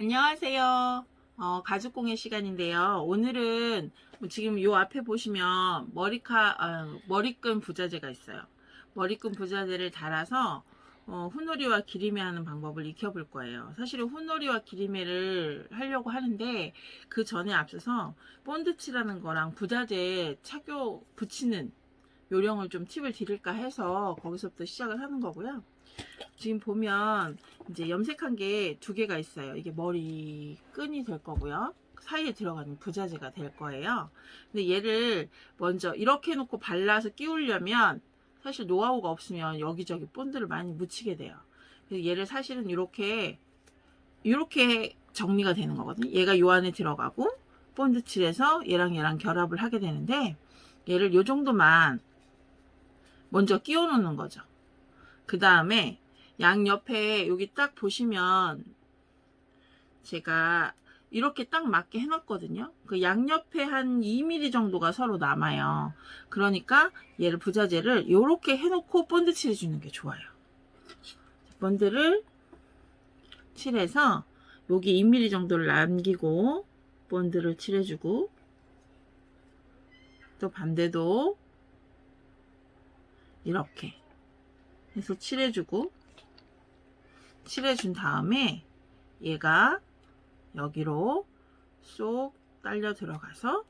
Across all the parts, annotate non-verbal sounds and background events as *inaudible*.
안녕하세요. 어, 가죽공예 시간인데요. 오늘은 뭐 지금 요 앞에 보시면 머리카, 아, 머리끈 부자재가 있어요. 머리끈 부자재를 달아서 어, 훗놀이와 기리매 하는 방법을 익혀볼 거예요. 사실은 훗놀이와 기리매를 하려고 하는데 그 전에 앞서서 본드칠하는 거랑 부자재 착용 붙이는 요령을 좀 팁을 드릴까 해서 거기서부터 시작을 하는 거고요. 지금 보면 이제 염색한 게 두 개가 있어요. 이게 머리 끈이 될 거고요. 사이에 들어가는 부자재가 될 거예요. 근데 얘를 먼저 이렇게 해놓고 발라서 끼우려면 사실 노하우가 없으면 여기저기 본드를 많이 묻히게 돼요. 그래서 얘를 사실은 이렇게 이렇게 정리가 되는 거거든요. 얘가 요 안에 들어가고 본드 칠해서 얘랑 얘랑 결합을 하게 되는데 얘를 요 정도만 먼저 끼워 놓는 거죠. 그 다음에 양 옆에 여기 딱 보시면 제가 이렇게 딱 맞게 해놨거든요. 그 양옆에 한 2mm 정도가 서로 남아요. 그러니까 얘를 부자재를 이렇게 해놓고 본드 칠해주는 게 좋아요. 본드를 칠해서 여기 2mm 정도를 남기고 본드를 칠해주고 또 반대도 이렇게 해서 칠해주고 칠해준 다음에 얘가 여기로 쏙 딸려 들어가서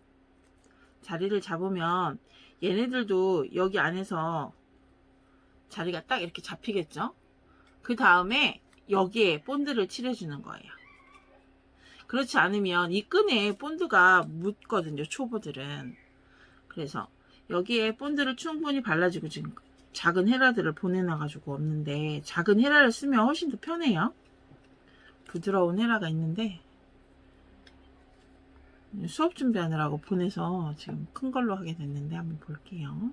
자리를 잡으면 얘네들도 여기 안에서 자리가 딱 이렇게 잡히겠죠? 그 다음에 여기에 본드를 칠해주는 거예요. 그렇지 않으면 이 끈에 본드가 묻거든요 초보들은. 그래서 여기에 본드를 충분히 발라주고 지금 작은 헤라들을 보내놔가지고 없는데 작은 헤라를 쓰면 훨씬 더 편해요. 부드러운 헤라가 있는데 수업 준비하느라고 보내서 지금 큰 걸로 하게 됐는데 한번 볼게요.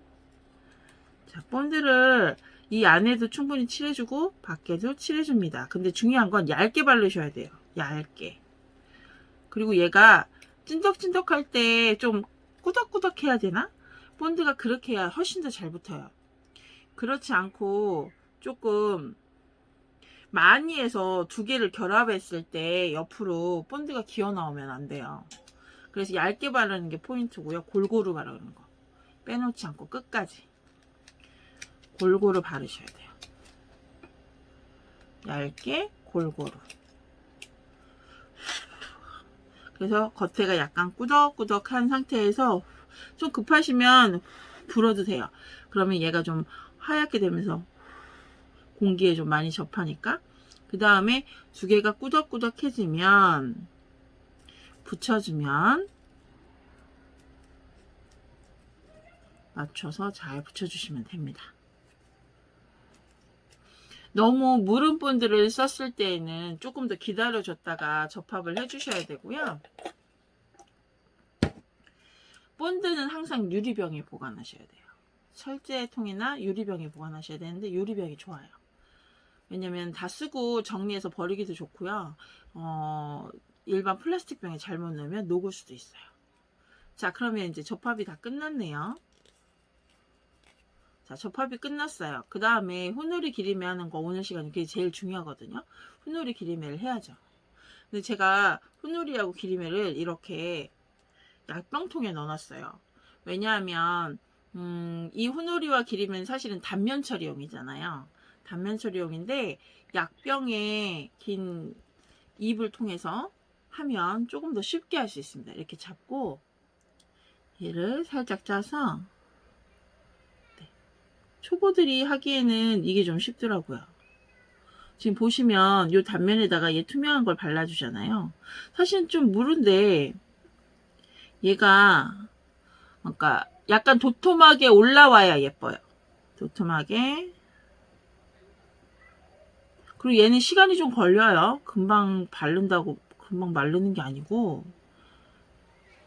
자, 본드를 이 안에도 충분히 칠해주고 밖에도 칠해줍니다. 근데 중요한 건 얇게 바르셔야 돼요. 얇게. 그리고 얘가 찐덕찐덕할 때 좀 꾸덕꾸덕 해야 되나? 본드가 그렇게 해야 훨씬 더 잘 붙어요. 그렇지 않고 조금 많이 해서 두 개를 결합했을 때 옆으로 본드가 기어 나오면 안 돼요. 그래서 얇게 바르는 게 포인트고요. 골고루 바르는 거. 빼놓지 않고 끝까지. 골고루 바르셔야 돼요. 얇게 골고루. 그래서 겉에가 약간 꾸덕꾸덕한 상태에서 좀 급하시면 불어도 돼요. 그러면 얘가 좀 하얗게 되면서 공기에 좀 많이 접하니까 그 다음에 두 개가 꾸덕꾸덕해지면 붙여주면 맞춰서 잘 붙여주시면 됩니다. 너무 무른 본드를 썼을 때에는 조금 더 기다려줬다가 접합을 해주셔야 되고요. 본드는 항상 유리병에 보관하셔야 돼요. 철제통이나 유리병에 보관하셔야 되는데 유리병이 좋아요. 왜냐면 다 쓰고 정리해서 버리기도 좋고요. 어, 일반 플라스틱 병에 잘못 넣으면 녹을 수도 있어요. 자, 그러면 이제 접합이 다 끝났네요. 자, 접합이 끝났어요. 그 다음에 훗놀이 기리매 하는 거 오늘 시간이 그게 제일 중요하거든요. 훗놀이 기리매를 해야죠. 근데 제가 훗놀이하고 기리매를 이렇게 약병통에 넣어놨어요. 왜냐하면 음, 이 후놀이와 기림은 사실은 단면 처리용이잖아요. 단면 처리용인데 약병에 긴 입을 통해서 하면 조금 더 쉽게 할 수 있습니다. 이렇게 잡고 얘를 살짝 짜서 네. 초보들이 하기에는 이게 좀 쉽더라고요. 지금 보시면 이 단면에다가 얘 투명한 걸 발라주잖아요. 사실은 좀 무른데 얘가 그러니까 약간 도톰하게 올라와야 예뻐요. 도톰하게. 그리고 얘는 시간이 좀 걸려요. 금방 바른다고 금방 마르는 게 아니고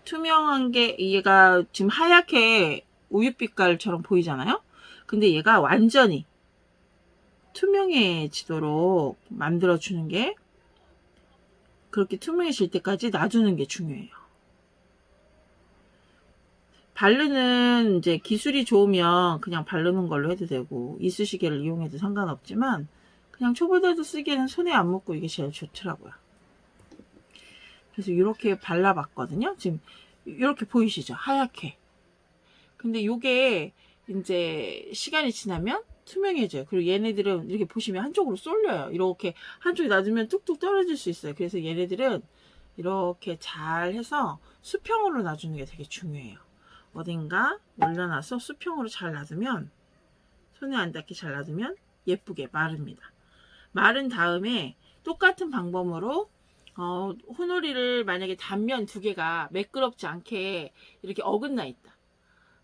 투명한 게 얘가 지금 하얗게 우유빛깔처럼 보이잖아요. 근데 얘가 완전히 투명해지도록 만들어 주는 게 그렇게 투명해질 때까지 놔두는 게 중요해요. 바르는 이제 기술이 좋으면 그냥 바르는 걸로 해도 되고 이쑤시개를 이용해도 상관없지만 그냥 초보자도 쓰기에는 손에 안 묻고 이게 제일 좋더라고요. 그래서 이렇게 발라봤거든요. 지금 이렇게 보이시죠? 하얗게. 근데 요게 이제 시간이 지나면 투명해져요. 그리고 얘네들은 이렇게 보시면 한쪽으로 쏠려요. 이렇게 한쪽에 놔두면 뚝뚝 떨어질 수 있어요. 그래서 얘네들은 이렇게 잘 해서 수평으로 놔주는 게 되게 중요해요. 어딘가 올려놔서 수평으로 잘 놔두면 손에 안 닿게 잘 놔두면 예쁘게 마릅니다. 마른 다음에 똑같은 방법으로 어, 호놀이를 만약에 단면 두 개가 매끄럽지 않게 이렇게 어긋나 있다.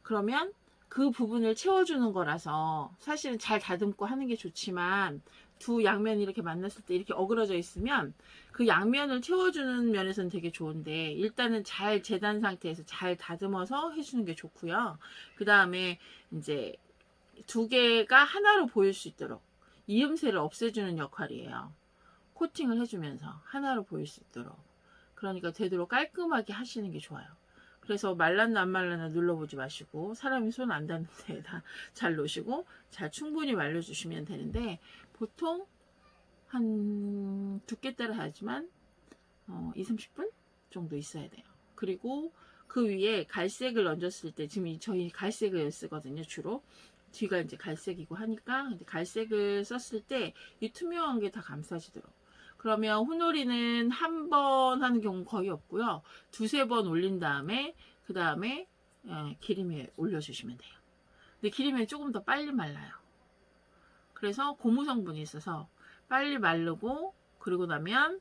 그러면 그 부분을 채워주는 거라서 사실은 잘 다듬고 하는 게 좋지만 두 양면이 이렇게 만났을 때 이렇게 어그러져 있으면 그 양면을 채워주는 면에서는 되게 좋은데 일단은 잘 재단 상태에서 잘 다듬어서 해주는 게 좋고요. 그 다음에 이제 두 개가 하나로 보일 수 있도록 이음새를 없애주는 역할이에요. 코팅을 해주면서 하나로 보일 수 있도록. 그러니까 되도록 깔끔하게 하시는 게 좋아요. 그래서 말랐나 안 말랐나 눌러보지 마시고 사람이 손 안 닿는 데에다 *laughs* 잘 놓으시고 잘 충분히 말려주시면 되는데 보통 한 두께 따라 하지만 어, 2, 30분 정도 있어야 돼요. 그리고 그 위에 갈색을 얹었을 때 지금 이- 저희 갈색을 쓰거든요 주로. 뒤가 이제 갈색이고 하니까. 갈색을 썼을 때 이 투명한 게 다 감싸지도록. 그러면 훈오리는 한 번 하는 경우 거의 없고요. 두세 번 올린 다음에 그 다음에 기름에 올려주시면 돼요. 근데 기름에 조금 더 빨리 말라요 그래서 고무 성분이 있어서 빨리 마르고 그리고 나면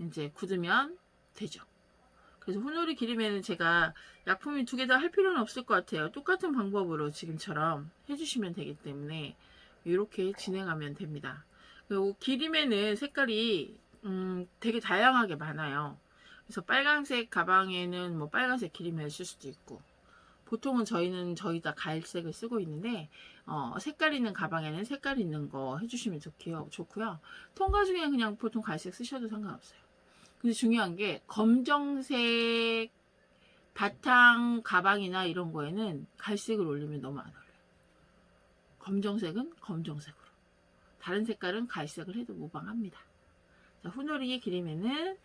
이제 굳으면 되죠 그래서 훈오리 기름에는 제가 약품이 두 개 다 할 필요는 없을 것 같아요. 똑같은 방법으로 지금처럼 해주시면 되기 때문에 이렇게 진행하면 됩니다. 그리고 기름에는 색깔이 음, 되게 다양하게 많아요. 그래서 빨간색 가방에는 뭐 빨간색 기름을 쓸 수도 있고 보통은 저희는 저희 다 갈색을 쓰고 있는데 어, 색깔 있는 가방에는 색깔 있는 거 해주시면 좋고요. 좋고요. 통과 중에 그냥 보통 갈색 쓰셔도 상관없어요. 근데 중요한 게 검정색 바탕 가방이나 이런 거에는 갈색을 올리면 너무 안 어울려요. 검정색은 검정색으로. 다른 색깔은 갈색을 해도 무방합니다. 자, 훈오리의 기림에는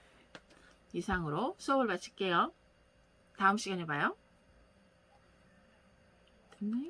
이상으로 수업을 마칠게요. 다음 시간에 봐요. 됐나요?